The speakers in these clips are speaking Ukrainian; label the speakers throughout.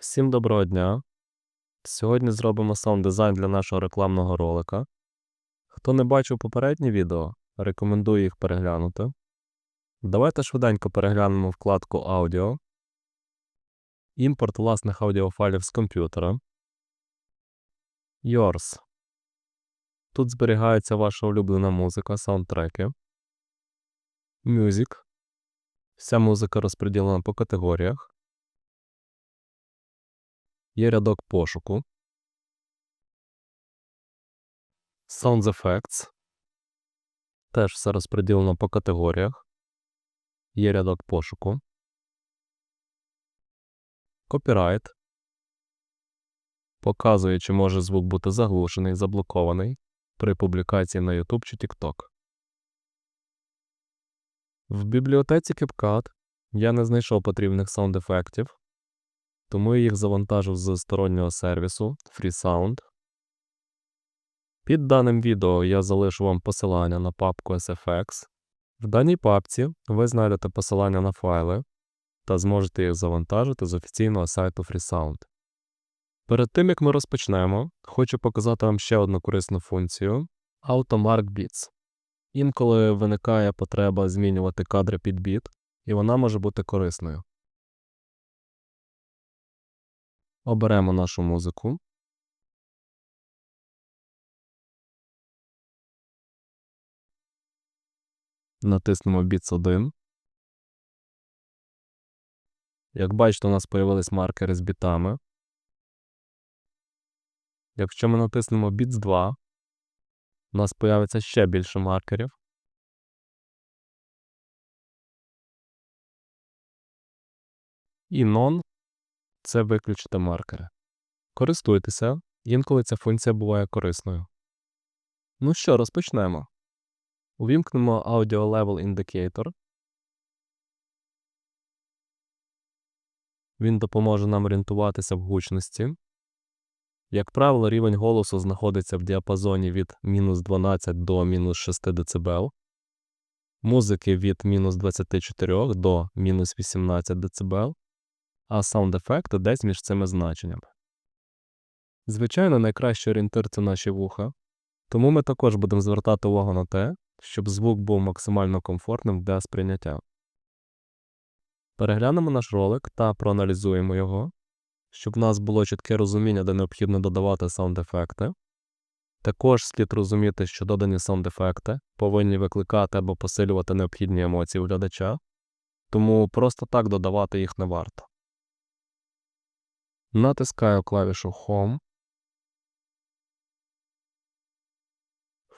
Speaker 1: Всім доброго дня! Сьогодні зробимо саунд-дизайн для нашого рекламного ролика. Хто не бачив попередні відео, рекомендую їх переглянути. Давайте швиденько переглянемо вкладку Аудіо, імпорт власних аудіофайлів з комп'ютера. Yours. Тут зберігається ваша улюблена музика, саундтреки. Music. Вся музика розподілена по категоріях. Є рядок пошуку. Sound Effects. Теж все розподілено по категоріях. Є рядок пошуку. Copyright. Показує, чи може звук бути заглушений, заблокований при публікації на YouTube чи TikTok. В бібліотеці CapCut я не знайшов потрібних саунд-ефектів, тому я їх завантажив з стороннього сервісу FreeSound. Під даним відео я залишу вам посилання на папку SFX. В даній папці ви знайдете посилання на файли та зможете їх завантажити з офіційного сайту FreeSound. Перед тим як ми розпочнемо, хочу показати вам ще одну корисну функцію AutoMark Beats. Інколи виникає потреба змінювати кадри під біт, і вона може бути корисною. Оберемо нашу музику. Натиснемо Beats 1. Як бачите, у нас появились маркери з бітами. Якщо ми натиснемо Beats 2, у нас появиться ще більше маркерів. І None – це виключити маркери. Користуйтеся, інколи ця функція буває корисною. Ну що, розпочнемо. Увімкнемо Audio Level Indicator. Він допоможе нам орієнтуватися в гучності. Як правило, рівень голосу знаходиться в діапазоні від мінус 12 до мінус 6 дБ, музики від мінус 24 до мінус 18 дБ, а саунд-ефекти десь між цими значеннями. Звичайно, найкращий орієнтир це наші вуха, тому ми також будемо звертати увагу на те, щоб звук був максимально комфортним для сприйняття. Переглянемо наш ролик та проаналізуємо його, щоб в нас було чітке розуміння, де необхідно додавати саунд-ефекти. Також слід розуміти, що додані саунд-ефекти повинні викликати або посилювати необхідні емоції у глядача, тому просто так додавати їх не варто. Натискаю клавішу Home.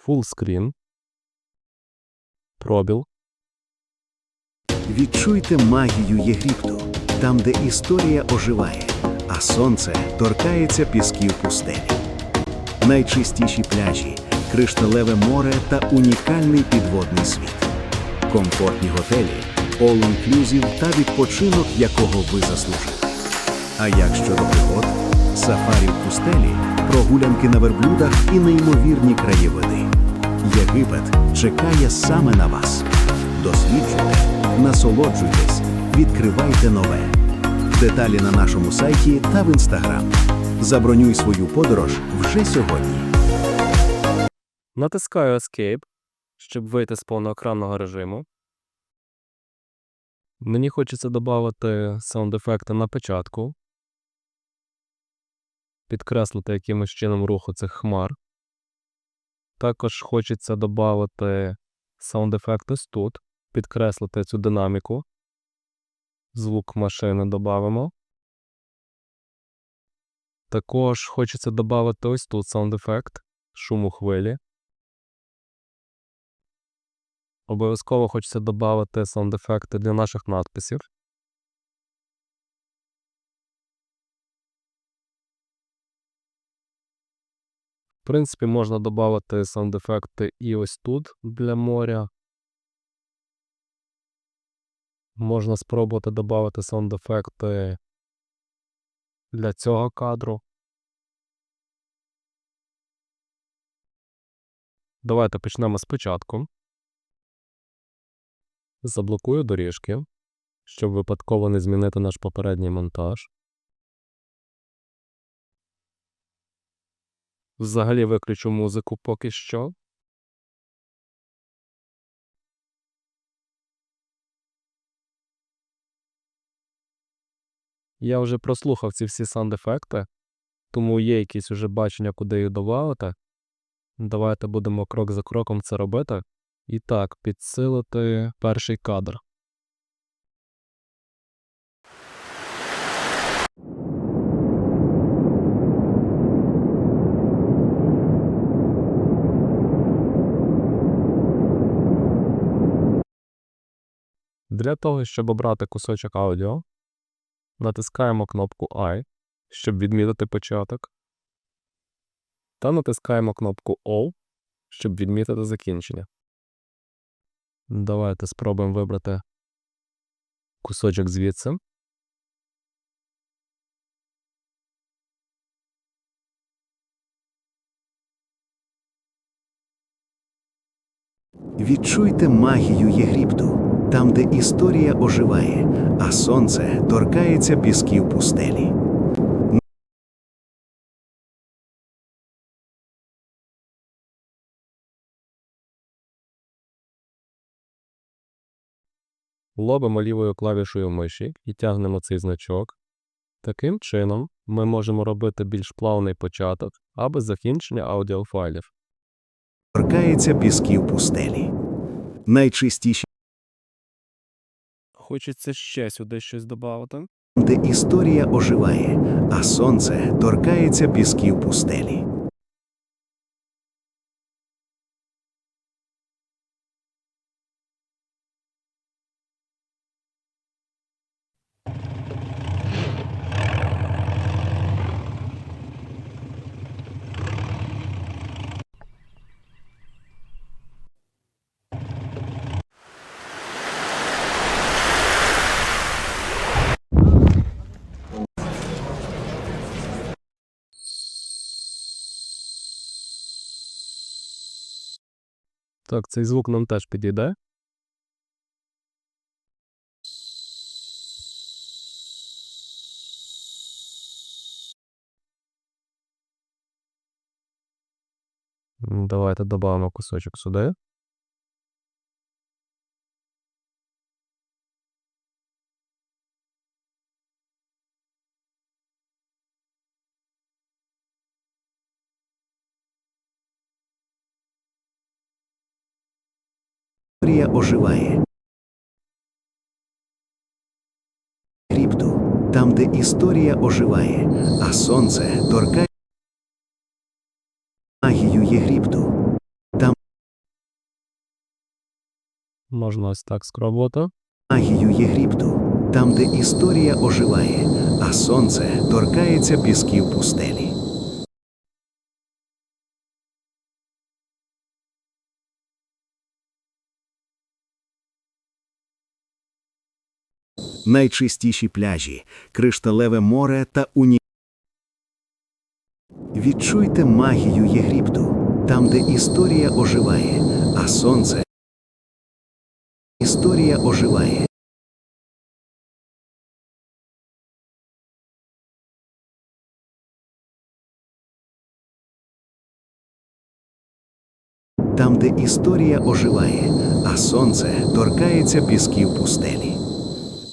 Speaker 1: Full Screen. Пробіл.
Speaker 2: Відчуйте магію Єгипту, там, де історія оживає, а сонце торкається пісків пустелі. Найчистіші пляжі, кришталеве море та унікальний підводний світ. Комфортні готелі, all-inclusive та відпочинок, якого ви заслужили. А як щодо пригод, сафарі в пустелі, прогулянки на верблюдах і неймовірні краєвиди. Єгипет чекає саме на вас. Досліджуйте, насолоджуйтесь, відкривайте нове. Деталі на нашому сайті та в інстаграм. Забронюй свою подорож вже сьогодні.
Speaker 1: Натискаю Escape, щоб вийти з повноекранного режиму. Мені хочеться додати саунд-ефекти на початку, підкреслити якимось чином руху цих хмар. Також хочеться додати саунд-ефект ось тут, підкреслити цю динаміку. Звук машини додамо. Також хочеться додати ось тут саунд-ефект шуму хвилі. Обов'язково хочеться додати саунд-ефекти для наших надписів. Принципі, можна додати саунд-ефекти і ось тут для моря. Можна спробувати додати саунд-ефекти для цього кадру. Давайте почнемо спочатку. Заблокую доріжки, щоб випадково не змінити наш попередній монтаж. Взагалі виключу музику поки що. Я вже прослухав ці всі саунд-ефекти, тому є якісь уже бачення, куди їх додати. Давайте будемо крок за кроком це робити. І так, підсилити перший кадр. Для того, щоб обрати кусочок аудіо, натискаємо кнопку I, щоб відмітити початок, та натискаємо кнопку O, щоб відмітити закінчення. Давайте спробуємо вибрати кусочок звідси.
Speaker 2: Відчуйте магію Єгипту, там, де історія оживає, а сонце торкається пісків пустелі.
Speaker 1: Ловимо лівою клавішою миші і тягнемо цей значок. Таким чином, ми можемо робити більш плавний початок або закінчення аудіофайлів.
Speaker 2: Торкається пісків пустелі. Найчистіші,
Speaker 1: Хочеться ще сюди щось додати.
Speaker 2: де історія оживає, а сонце торкається пісків пустелі.
Speaker 1: Так, цей звук нам теж підійде. Давайте додамо кусочок сюди.
Speaker 2: Історія оживає. Єгипту, там, де історія оживає, а сонце торкає магію Єгипту.
Speaker 1: Можна ось так спробувати.
Speaker 2: Магію Єгипту, там, де історія оживає, а сонце торкається пісків пустелі. Найчистіші пляжі, кришталеве море та уні. Відчуйте магію Єгипту, там, де історія оживає, а сонце. Історія оживає. Там, де історія оживає, а сонце торкається пісків пустелі.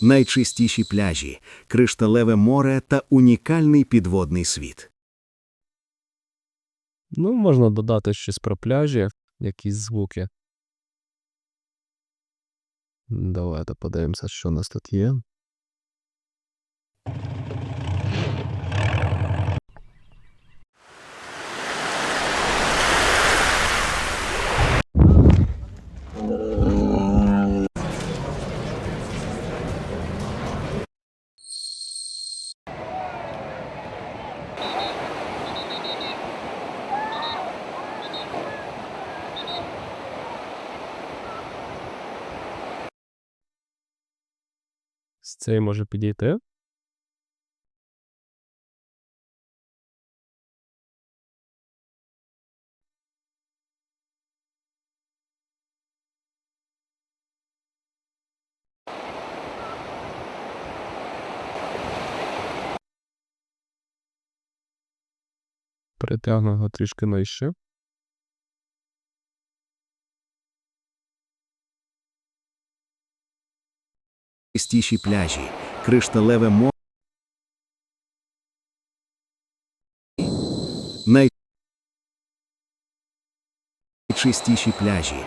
Speaker 2: Найчистіші пляжі, кришталеве море та унікальний підводний світ.
Speaker 1: Ну, можна додати щось про пляжі, якісь звуки. Давайте подивимося, що у нас тут є. З цієї може підійти. Притягну його трішки нижче.
Speaker 2: Чистіші пляжі, кришталеве море. Найчистіші пляжі,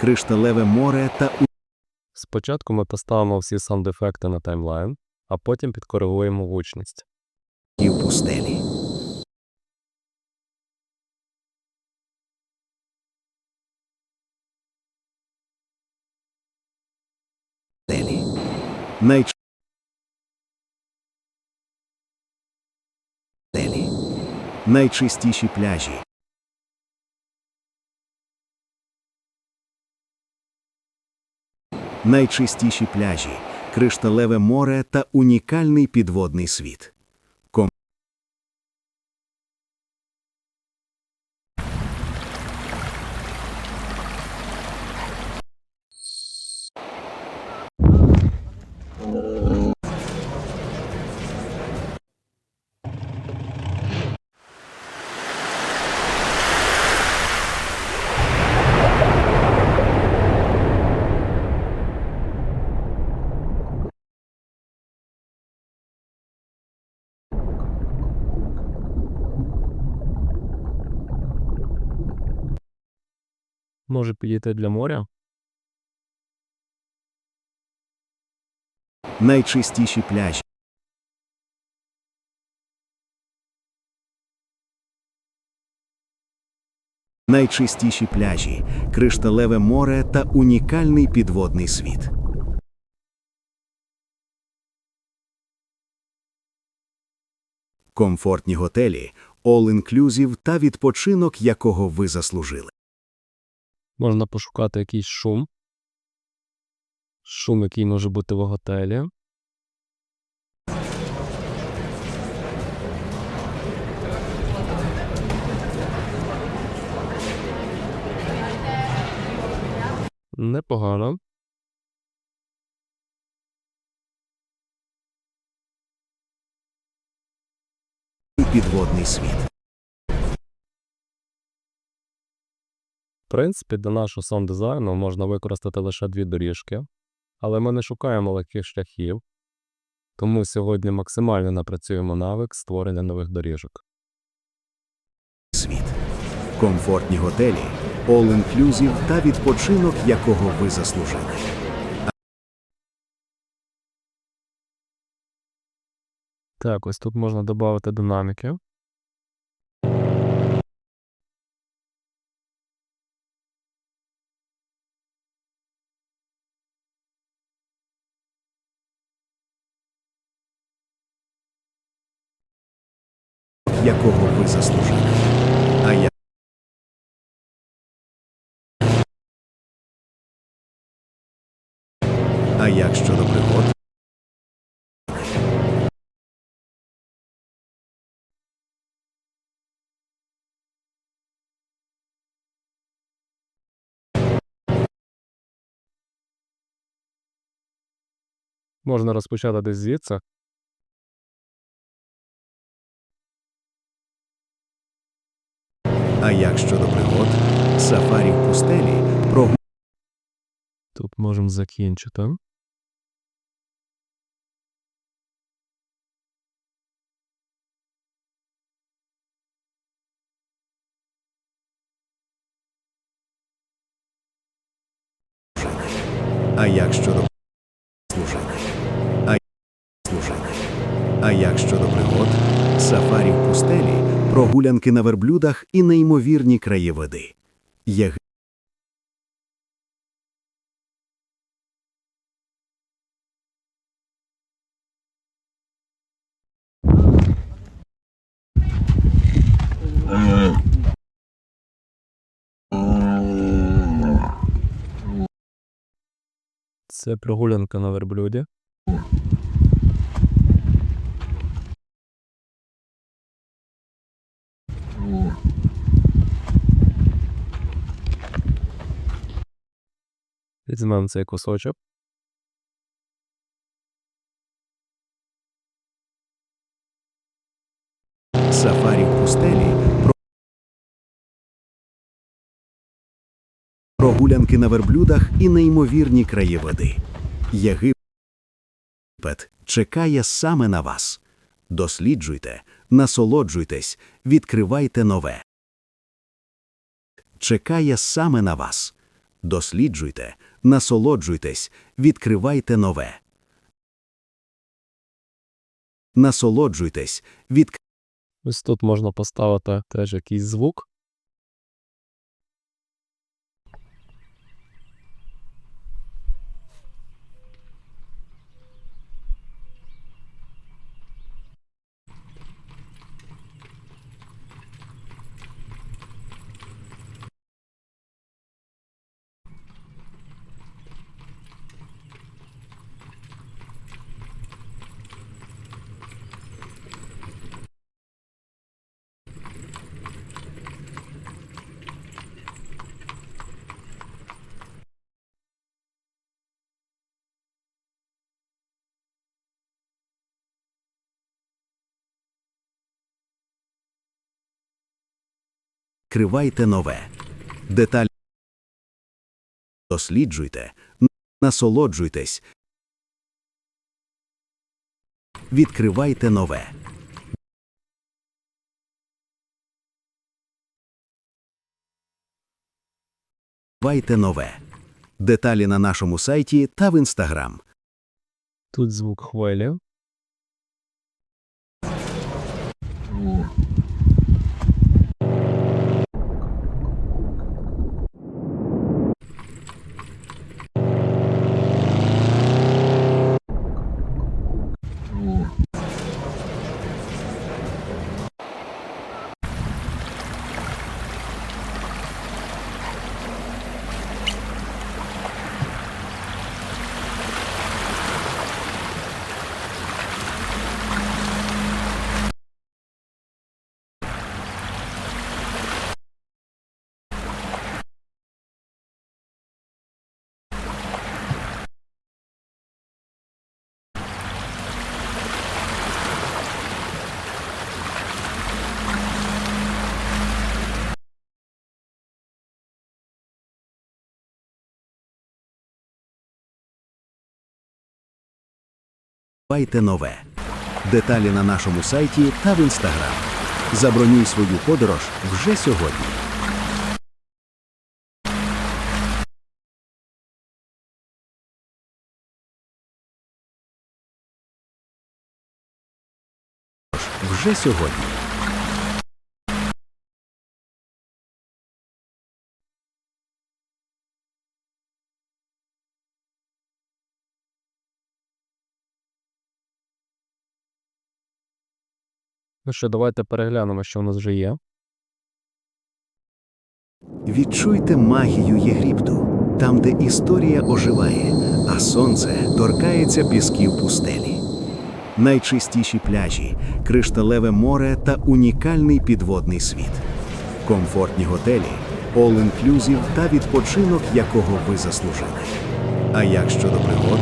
Speaker 2: кришталеве море та
Speaker 1: Спочатку ми поставимо всі саунд-ефекти на таймлайн, а потім підкоригуємо гучність.
Speaker 2: у пустелі. Пустелі. Найч... Пустелі. Найчистіші пляжі. Найчистіші пляжі, кришталеве море та унікальний підводний світ.
Speaker 1: Може підійти для моря?
Speaker 2: Найчистіші пляжі. Найчистіші пляжі, кришталеве море та унікальний підводний світ. Комфортні готелі, all-inclusive та відпочинок, якого ви заслужили.
Speaker 1: Можна пошукати якийсь шум. Шум, який може бути в готелі. Непогано.
Speaker 2: Підводний світ.
Speaker 1: В принципі, для нашого саунд-дизайну можна використати лише дві доріжки, але ми не шукаємо легких шляхів, тому сьогодні максимально напрацюємо навик створення нових доріжок.
Speaker 2: світ. Комфортні готелі, all-inclusive та відпочинок, якого ви заслужили.
Speaker 1: Так, ось тут можна додати динаміки.
Speaker 2: Якого ви заслужили. А я А як щодо пригод?
Speaker 1: Можна розпочати десь звідси.
Speaker 2: А як щодо пригод? Сафарі в пустелі, прогулянки
Speaker 1: Тут можемо закінчити.
Speaker 2: А як щодо прогулянки на верблюдах і неймовірні краєвиди. Є
Speaker 1: Це прогулянка на верблюді. Візьмемо цей кусочок.
Speaker 2: Сафарі в пустелі, прогулянки на верблюдах і неймовірні краєвиди. Єгипет чекає саме на вас. Досліджуйте, насолоджуйтесь, відкривайте нове. Чекає саме на вас. Досліджуйте, насолоджуйтесь, відкривайте нове. Насолоджуйтесь, відкривайте.
Speaker 1: Ось тут можна поставити теж якийсь звук.
Speaker 2: Відкривайте нове. Деталі. Досліджуйте, насолоджуйтесь. Відкривайте нове. Відкривайте нове. Деталі на нашому сайті та в інстаграм.
Speaker 1: Тут звук хвилі.
Speaker 2: Відкривайте нове. Деталі на нашому сайті та в інстаграм. Забронюй свою подорож вже сьогодні. Вже сьогодні.
Speaker 1: Ну що, давайте переглянемо, що у нас вже є.
Speaker 2: Відчуйте магію Єгипту, там, де історія оживає, а сонце торкається пісків пустелі. Найчистіші пляжі, кришталеве море та унікальний підводний світ. Комфортні готелі, all-inclusive та відпочинок, якого ви заслужили. А як щодо пригод,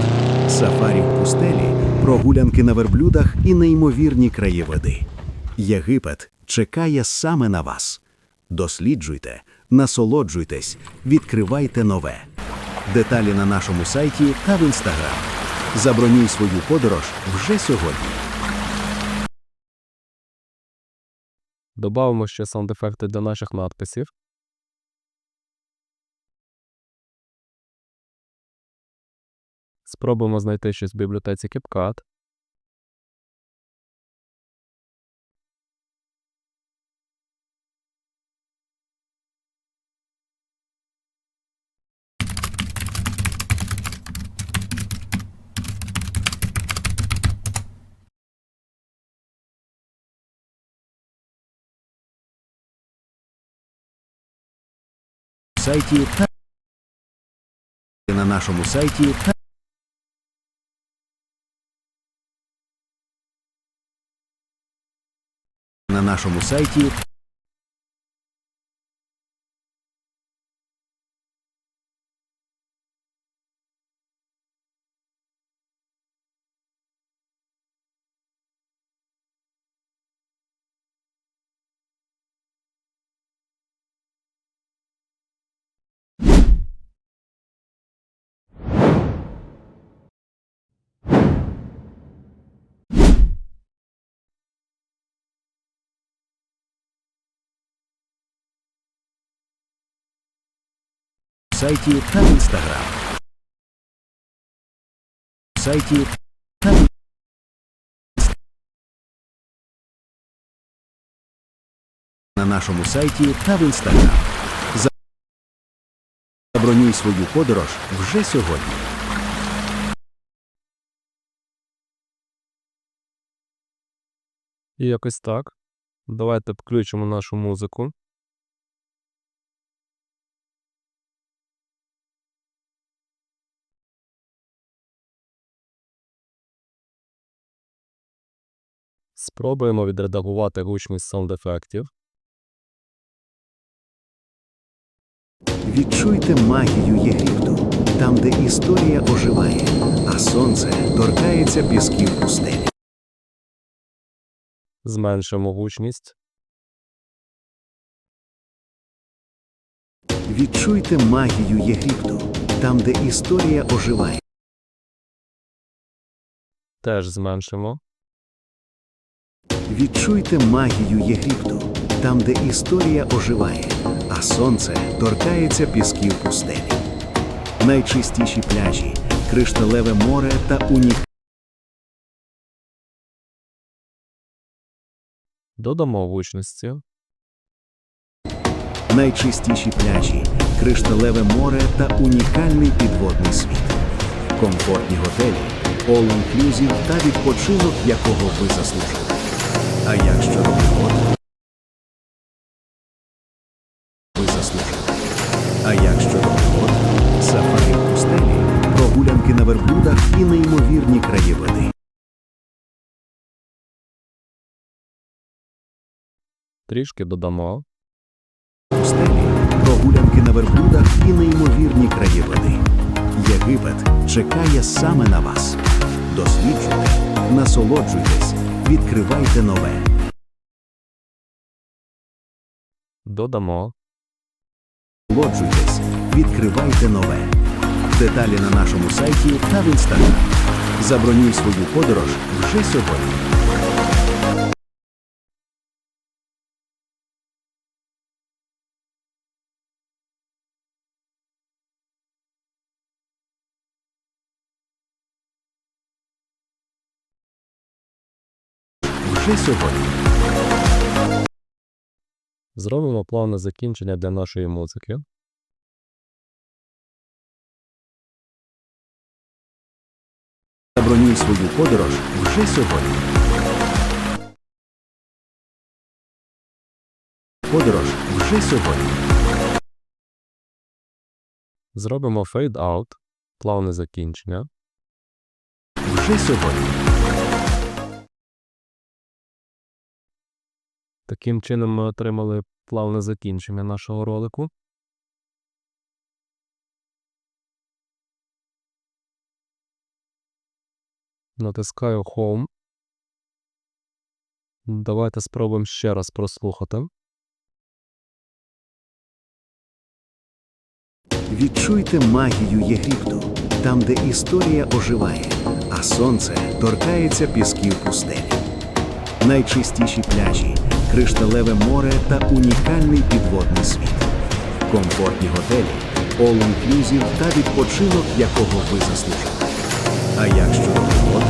Speaker 2: сафарі в пустелі, прогулянки на верблюдах і неймовірні краєвиди. Єгипет чекає саме на вас. Досліджуйте, насолоджуйтесь, відкривайте нове. Деталі на нашому сайті та в інстаграм. Забронюй свою подорож вже сьогодні.
Speaker 1: Добавимо ще саунд-ефекти для наших надписів. Спробуємо знайти щось в бібліотеці CapCut.
Speaker 2: Сайті та на нашому сайті на нашому сайті сайті та в інстаграм. Сайті та на нашому сайті та в інстаграм. Забронюй свою подорож вже сьогодні.
Speaker 1: І якось так. Давайте включимо нашу музику. Спробуємо відредагувати гучність саунд-ефектів.
Speaker 2: Відчуйте магію Єгипту, там, де історія оживає, а сонце торкається пісків пустелі.
Speaker 1: Зменшимо гучність.
Speaker 2: Відчуйте магію Єгипту, там, де історія оживає.
Speaker 1: Теж зменшимо.
Speaker 2: Відчуйте магію Єгипту, там, де історія оживає, а сонце торкається пісків пустелі. Найчистіші пляжі, кришталеве море та унікальні.
Speaker 1: Додамо гучності.
Speaker 2: Найчистіші пляжі, кришталеве море та унікальний підводний світ. Комфортні готелі, all-inclusive та відпочинок, якого ви заслужили.
Speaker 1: Трішки додамо.
Speaker 2: пустелі, прогулянки на верблюдах і неймовірні краєвиди. Єгипет чекає саме на вас. Досліджуйте, насолоджуйтесь, відкривайте нове.
Speaker 1: Додамо.
Speaker 2: Насолоджуйтесь, відкривайте нове. Деталі на нашому сайті та в інстаграм. Забронюй свою подорож вже сьогодні. Вже сьогодні.
Speaker 1: Зробимо плавне закінчення для нашої музики.
Speaker 2: Забронюй свою подорож вже сьогодні. Подорож вже сьогодні.
Speaker 1: Зробимо out, плавне закінчення.
Speaker 2: Вже сьогодні.
Speaker 1: Таким чином ми отримали плавне закінчення нашого ролику. Натискаю Home. Давайте спробуємо ще раз прослухати.
Speaker 2: Відчуйте магію Єгипту, там, де історія оживає, а сонце торкається пісків пустелі. Найчистіші пляжі, кришталеве море та унікальний підводний світ. Комфортні готелі, all-inclusive та відпочинок, якого ви заслужили. А як щодо пригод?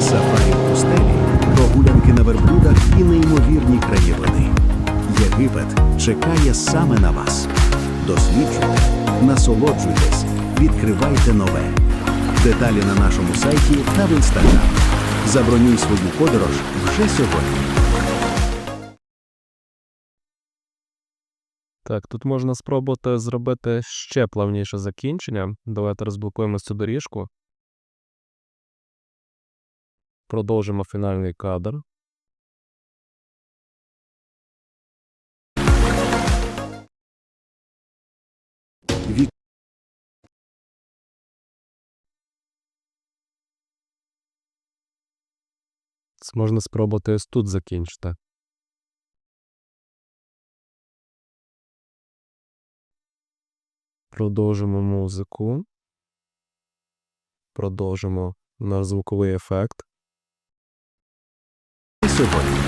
Speaker 2: Сафарі в пустелі, прогулянки на верблюдах і неймовірні краєвиди. Єгипет чекає саме на вас. Досліджуйте, насолоджуйтесь, відкривайте нове. Деталі на нашому сайті та в інстаграм. Забронюй свою подорож вже сьогодні.
Speaker 1: Так, тут можна спробувати зробити ще плавніше закінчення. Давайте розблокуємо цю доріжку. Продовжимо фінальний кадр. Це можна спробувати ось тут закінчити. Продовжимо музику. Продовжимо наш звуковий ефект.
Speaker 2: Сьогодні.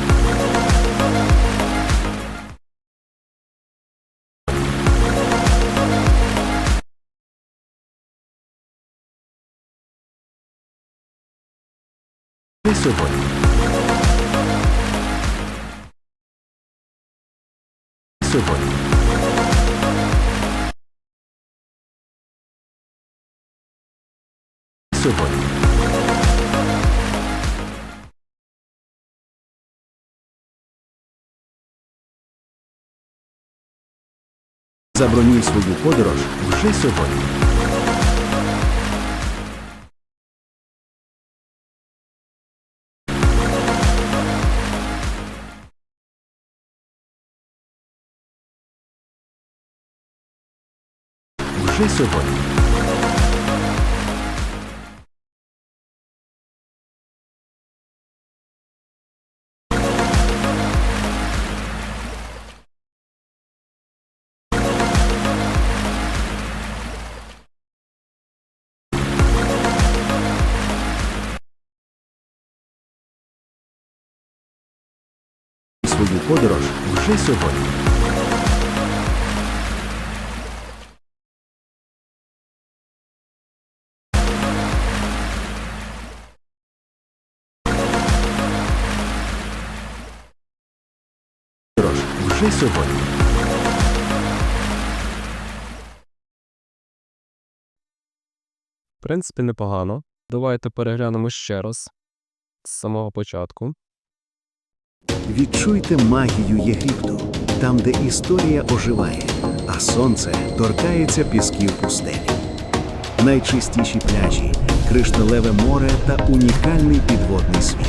Speaker 2: Сьогодні. Сьогодні. Забронюй свою подорож вже сьогодні. Вже сьогодні. Подорож вже сьогодні. Подорож вже сьогодні.
Speaker 1: В принципі, непогано. Давайте переглянемо ще раз з самого початку.
Speaker 2: Відчуйте магію Єгипту, там, де історія оживає, а сонце торкається пісків пустелі. Найчистіші пляжі, кришталеве море та унікальний підводний світ.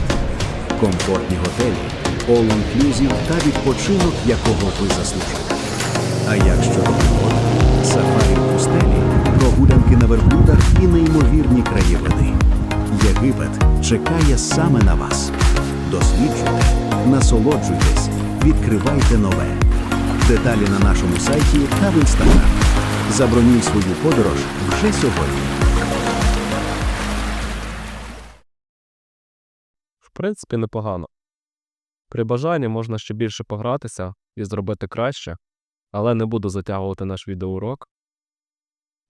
Speaker 2: Комфортні готелі, all-inclusive та відпочинок, якого ви заслужили. А як щодо пригод, сафарі в пустелі, прогулянки на верблюдах і неймовірні краєвиди. Єгипет чекає саме на вас. Досліджуйте, насолоджуйтесь, відкривайте нове. Деталі на нашому сайті та в інстаграм. Забронюй свою подорож вже сьогодні.
Speaker 1: В принципі, непогано. При бажанні можна ще більше погратися і зробити краще, але не буду затягувати наш відеоурок.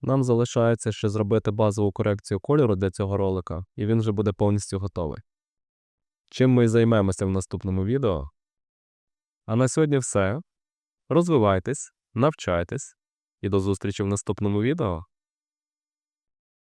Speaker 1: Нам залишається ще зробити базову корекцію кольору для цього ролика, і він вже буде повністю готовий. Чим ми займемося в наступному відео. А на сьогодні все. Розвивайтесь, навчайтесь і до зустрічі в наступному відео.